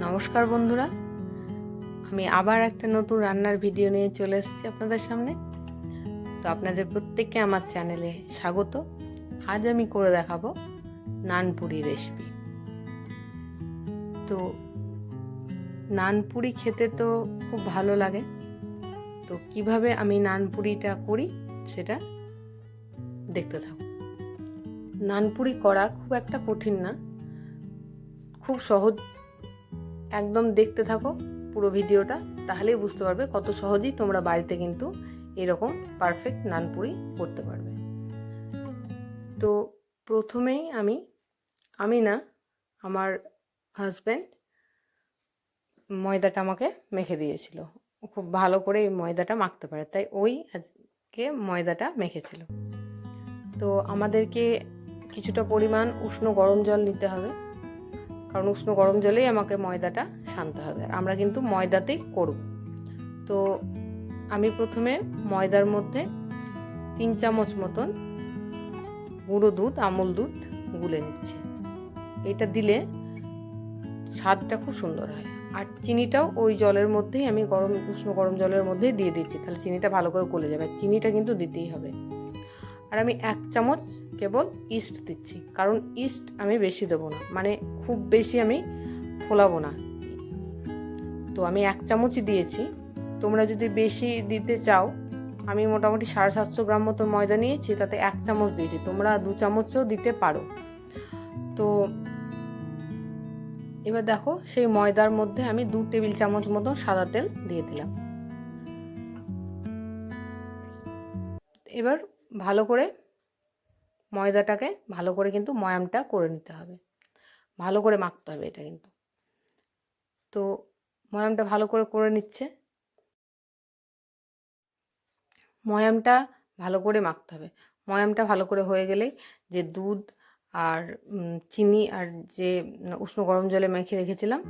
নমস্কার বন্ধুরা। আমি আবার একটা নতুন রান্নার ভিডিও নিয়ে চলে এসেছি আপনাদের সামনে। তো আপনাদের প্রত্যেককে আমার চ্যানেলে স্বাগত। আজ আমি করে দেখাবো নানপুরি রেসিপি। তো নানপুরি খেতে তো খুব ভালো লাগে। তো কীভাবে আমি নানপুরিটা করি সেটা দেখতে থাকো নানপুরি করা খুব একটা কঠিন না। খুব সহজ একদম দেখতে থাকো পুরো ভিডিওটা, তাহলেই বুঝতে পারবে কত সহজেই তোমরা বাড়িতে কিন্তু এরকম পারফেক্ট নানপুরি করতে পারবে। তো প্রথমেই আমি আমি না, আমার হাজব্যান্ড ময়দাটা আমাকে মেখে দিয়েছিল। খুব ভালো করে এই ময়দাটা মাখতে পারে, তাই ওই আজকে ময়দাটা মেখেছিল। তো আমাদেরকে কিছুটা পরিমাণ উষ্ণ গরম জল নিতে হবে। কারণ উষ্ণ গরম জলেই আমাকে ময়দাটা সানতে হবে। আমরা কিন্তু ময়দাতেই করব। তো আমি প্রথমে ময়দার মধ্যে তিন চামচ মতন গুঁড়ো দুধ, আমুল দুধ গুলে নিচ্ছি। এটা দিলে স্বাদটা খুব সুন্দর হয়। আর চিনিটাও ওই জলের মধ্যেই আমি গরম, উষ্ণ গরম জলের মধ্যেই দিয়ে দিচ্ছি। তাহলে চিনিটা ভালো করে গলে যাবে। চিনিটা কিন্তু দিতেই হবে। আর আমি এক চামচ কেবল ইস্ট দিচ্ছি। কারণ ইস্ট আমি বেশি দেবো না। মানে খুব বেশি আমি ফোলাবো না। তো আমি এক চামচই দিয়েছি। তোমরা যদি বেশি দিতে চাও, আমি মোটামুটি সাড়ে সাতশো গ্রাম মতো ময়দা নিয়েছি, তাতে এক চামচ দিয়েছি। তোমরা দু চামচও দিতে পারো। তো এবার দেখো, সেই ময়দার মধ্যে আমি দু টেবিল চামচ মতো সাদা তেল দিয়ে দিলাম। এবার ভালো করে ময়দাটাকে ভালো করে কিন্তু ময়ামটা করে নিতে হবে। ভালো করে মাখতে হবে এটা কিন্তু। তো ময়ামটা ভালো করে করে নিচ্ছে। ময়ামটা ভালো করে মাখতে হবে। ময়ামটা ভালো করে হয়ে গেলেই যে দুধ আর চিনি আর যে, উষ্ণ গরম জলে মেখে রেখেছিলাম,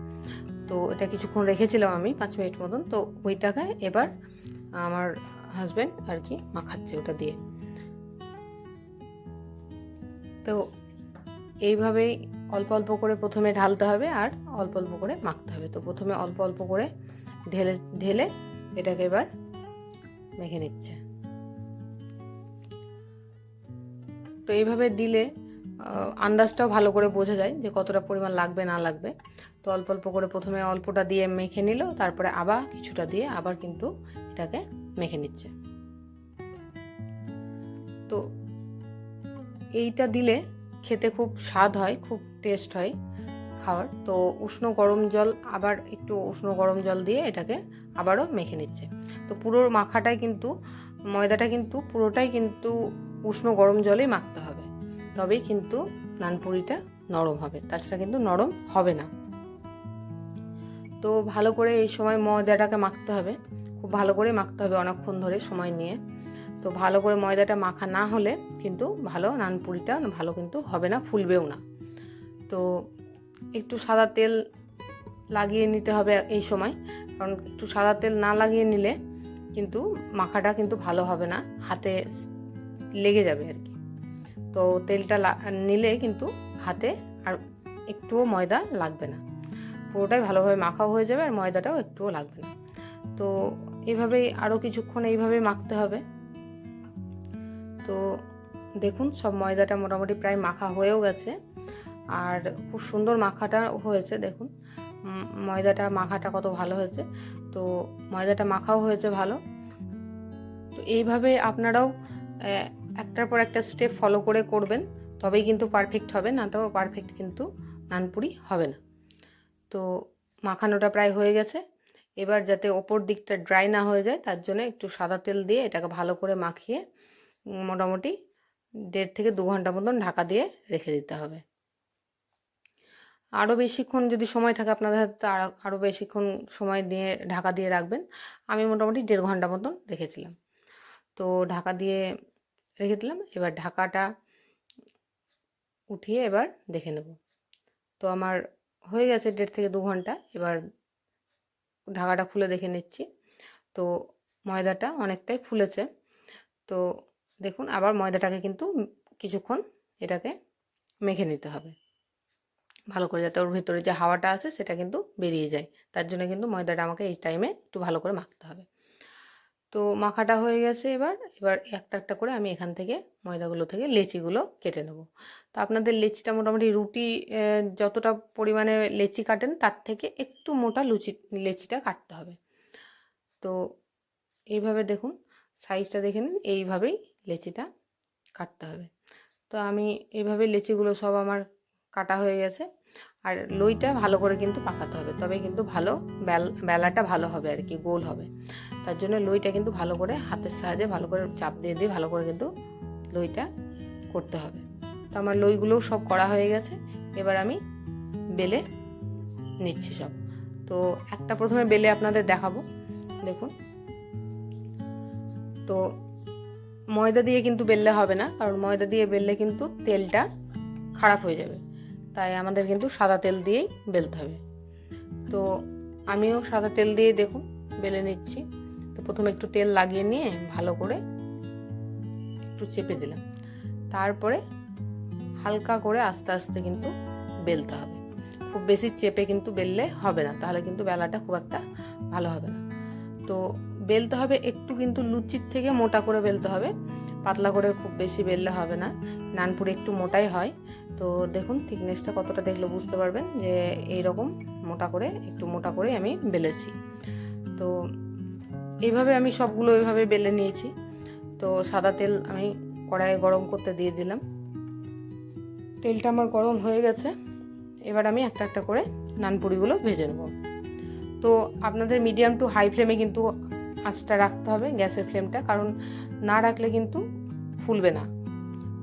তো এটা কিছুক্ষণ রেখেছিলাম আমি পাঁচ মিনিট মতন। তো ওইটাকে এবার আমার হাজব্যান্ড আর কি মাখাচ্ছে ওটা দিয়ে। তো এইভাবেই অল্প অল্প করে প্রথমে ঢালতে হবে আর অল্প অল্প করে মাখতে হবে। তো প্রথমে অল্প অল্প করে ঢেলে ঢেলে এটাকে এবার মেখে নিচ্ছে। তো এইভাবে দিলে আন্দাজটাও ভালো করে বোঝা যায় যে কতটা পরিমাণ লাগবে, না লাগবে। তো অল্প অল্প করে প্রথমে অল্পটা দিয়ে মেখে নিল, তারপরে আবার কিছুটা দিয়ে আবার কিন্তু এটাকে মেখে নিচ্ছে। তো এইটা দিলে খেতে খুব স্বাদ হয়, খুব টেস্ট হয় খাওয়ার। তো উষ্ণ গরম জল আবার একটু উষ্ণ গরম জল দিয়ে এটাকে আবারও মেখে নিচ্ছে। তো পুরো মাখাটাই কিন্তু, ময়দাটা কিন্তু পুরোটাই কিন্তু উষ্ণ গরম জলেই মাখতে হবে। তবেই কিন্তু নানপুরিটা নরম হবে, তাছাড়া কিন্তু নরম হবে না। তো ভালো করে এই সময় ময়দাটাকে মাখতে হবে, খুব ভালো করে মাখতে হবে অনেকক্ষণ ধরে সময় নিয়ে। তো ভালো করে ময়দাটা মাখা না হলে কিন্তু ভালো নানপুরিটা ভালো কিন্তু হবে না, ফুলবেও না। তো একটু সাদা তেল লাগিয়ে নিতে হবে এই সময়, কারণ একটু সাদা তেল না লাগিয়ে নিলে কিন্তু মাখাটা কিন্তু ভালো হবে না, হাতে লেগে যাবে আর কি। তো তেলটা নিলে কিন্তু হাতে আর একটুও ময়দা লাগবে না। পুরোটাই ভালোভাবে মাখাও হয়ে যাবে আর ময়দাটাও একটুও লাগবে না। তো এইভাবেই আরও কিছুক্ষণ এইভাবেই মাখতে হবে। তো দেখুন, সব ময়দাটা মোটামুটি প্রায় মাখা হয়েও গেছে। আর খুব সুন্দর মাখাটা হয়েছে, দেখুন। ময়দাটা, মাখাটা কত ভালো হয়েছে। তো ময়দাটা মাখাও হয়েছে ভালো। তো এইভাবে আপনারাও একটার পর একটা স্টেপ ফলো করে করবেন। তবেই কিন্তু পারফেক্ট হবে, না তো পারফেক্ট কিন্তু নানপুরি হবে না। তো মাখানোটা প্রায় হয়ে গেছে। এবার যাতে ওপর দিকটা ড্রাই না হয়ে যায়, তার জন্য একটু সাদা তেল দিয়ে এটাকে ভালো করে মাখিয়ে মোটামুটি দেড় থেকে দু ঘণ্টা মতন ঢাকা দিয়ে রেখে দিতে হবে। আরও বেশিক্ষণ যদি সময় থাকে আপনাদের হাতে আরও বেশিক্ষণ সময় দিয়ে ঢাকা দিয়ে রাখবেন। আমি মোটামুটি দেড় ঘণ্টা মতন রেখেছিলাম। তো ঢাকা দিয়ে রেখে দিলাম। এবার ঢাকাটা উঠিয়ে এবার দেখে নেব। তো আমার হয়ে গেছে দেড় থেকে দু ঘণ্টা। এবার ঢাকাটা খুলে দেখে নিচ্ছি। তো ময়দাটা অনেকটাই ফুলেছে। তো দেখুন, আবার ময়দাটাকে কিন্তু কিছুক্ষণ এটাকে মেখে নিতে হবে। ভালো করে যাতে ওর ভেতরে যে হাওয়াটা আছে, সেটা কিন্তু বেরিয়ে যায়। তার জন্য কিন্তু ময়দাটা আমাকে এই টাইমে একটু ভালো করে মাখতে হবে। তো মাখাটা হয়ে গেছে এবার। এবার একটা একটা করে আমি এখান থেকে ময়দাগুলো থেকে লেচিগুলো কেটে নেব। তো আপনাদের লেচিটা মোটামুটি রুটি যতটা পরিমাণে লেচি কাটেন, তার থেকে একটু মোটা লুচি, লেচিটা কাটতে হবে। তো এইভাবে দেখুন সাইজটা দেখে নিন, এইভাবেই লেচিটা কাটতে হবে। তো আমি এইভাবে লেচিগুলো সব আমার কাটা হয়ে গেছে। আর লইটা ভালো করে কিন্তু পাকাতে হবে। তবে কিন্তু ভালো বেল, বেলাটা ভালো হবে আর কি, গোল হবে। তার জন্য লইটা কিন্তু ভালো করে হাতের সাহায্যে ভালো করে চাপ দিয়ে দিয়ে ভালো করে কিন্তু লইটা করতে হবে। তো আমার লইগুলোও সব করা হয়ে গেছে। এবার আমি বেলে নিচ্ছি সব। তো একটা প্রথমে বেলে আপনাদের দেখাবো। দেখুন। তো ময়দা দিয়ে কিন্তু বেললে হবে না, কারণ ময়দা দিয়ে বেললে কিন্তু তেলটা খারাপ হয়ে যাবে। তাই আমাদের কিন্তু সাদা তেল দিয়েই বেলতে হবে। তো আমিও সাদা তেল দিয়ে দেখুন, বেলে নিচ্ছি। তো প্রথমে একটু তেল লাগিয়ে নিয়ে ভালো করে একটু চেপে দিলাম। তারপরে হালকা করে আস্তে আস্তে কিন্তু বেলতে হবে। খুব বেশি চেপে কিন্তু বেললে হবে না, তাহলে কিন্তু বেলাটা খুব একটা ভালো হবে না। তো বেলতে হবে, একটু কিন্তু লুচির থেকে মোটা করে বেলতে হবে। পাতলা করে খুব বেশি বেললে হবে না। নানপুরি একটু মোটাই হয়। তো দেখুন থিকনেসটা কতটা দেখলে বুঝতে পারবেন যে এই রকম মোটা করে, একটু মোটা করে আমি বেলেছি। তো এইভাবে আমি সবগুলো এইভাবে বেলে নিয়েছি। তো সাদা তেল আমি কড়াইয়ে গরম করতে দিয়ে দিলাম। তেলটা আমার গরম হয়ে গেছে। এবার আমি একটা একটা করে নানপুরিগুলো ভেজে নেব। তো আপনাদের মিডিয়াম টু হাই ফ্লেমে কিন্তু আঁচটা রাখতে হবে গ্যাসের ফ্লেমটা, কারণ না রাখলে কিন্তু ফুলবে না।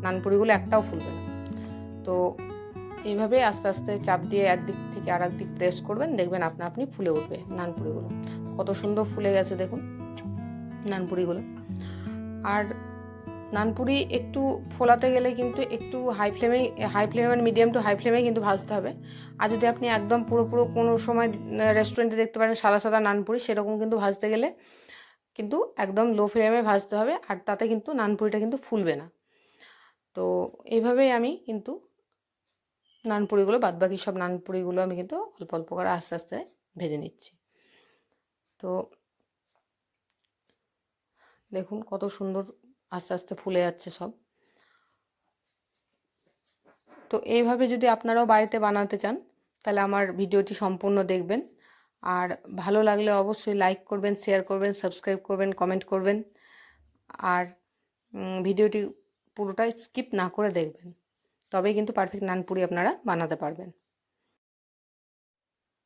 নানপুরিগুলো একটাও ফুলবে না। তো এইভাবে আস্তে আস্তে চাপ দিয়ে একদিক থেকে আর দিক প্রেস করবেন, দেখবেন আপনা আপনি ফুলে উঠবে নানপুরিগুলো। কত সুন্দর ফুলে গেছে দেখুন নানপুরিগুলো। আর নানপুরি একটু ফোলাতে গেলে কিন্তু একটু হাই ফ্লেমে হাই ফ্লেমে মানে মিডিয়াম টু হাই ফ্লেমে কিন্তু ভাজতে হবে। আর যদি আপনি একদম পুরো পুরো কোনো সময়, রেস্টুরেন্টে দেখতে পারেন সাদা সাদা নানপুরি, সেরকম কিন্তু ভাজতে গেলে কিন্তু একদম লো ফ্লেমে ভাজতে হবে আর তাতে কিন্তু নানপুরিটা কিন্তু ফুলবে না। তো এইভাবেই আমি কিন্তু নানপুরিগুলো, বাদবাকি সব নানপুরিগুলো আমি কিন্তু অল্প অল্প করে আস্তে আস্তে ভেজে নিচ্ছি। তো দেখুন কত সুন্দর আস্তে আস্তে ফুলে যাচ্ছে সব। তো এইভাবে যদি আপনারাও বাড়িতে বানাতে চান, তাহলে আমার ভিডিওটি সম্পূর্ণ দেখবেন। আর ভালো লাগলে অবশ্যই লাইক করবেন শেয়ার করবেন সাবস্ক্রাইব করবেন কমেন্ট করবেন। আর ভিডিওটি পুরোটাই স্কিপ না করে দেখবেন। তবেই কিন্তু পারফেক্ট নানপুরি আপনারা বানাতে পারবেন।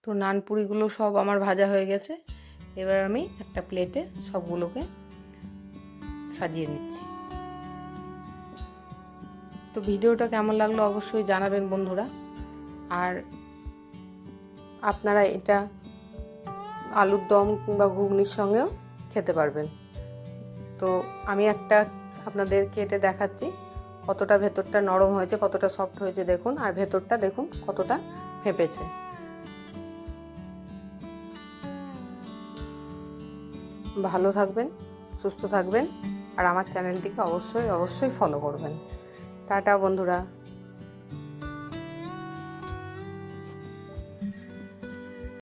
তো নানপুরিগুলো সব আমার ভাজা হয়ে গেছে। এবার আমি একটা প্লেটে সবগুলোকে সাজিয়ে নিচ্ছি। তো ভিডিওটা কেমন লাগল অবশ্যই জানাবেন বন্ধুরা। আর আপনারা এটা আলুর দম কিংবা ঘুগনির সঙ্গেও খেতে পারবেন। তো আমি একটা আপনাদের কেটে দেখাচ্ছি, কতটা ভেতরটা নরম হয়েছে, কতটা সফট হয়েছে দেখুন, আর ভেতরটা দেখুন কতটা ফেঁপেছে। ভালো থাকবেন, সুস্থ থাকবেন, আর আমার চ্যানেলটিকে অবশ্যই অবশ্যই ফলো করবেন। টাটা বন্ধুরা।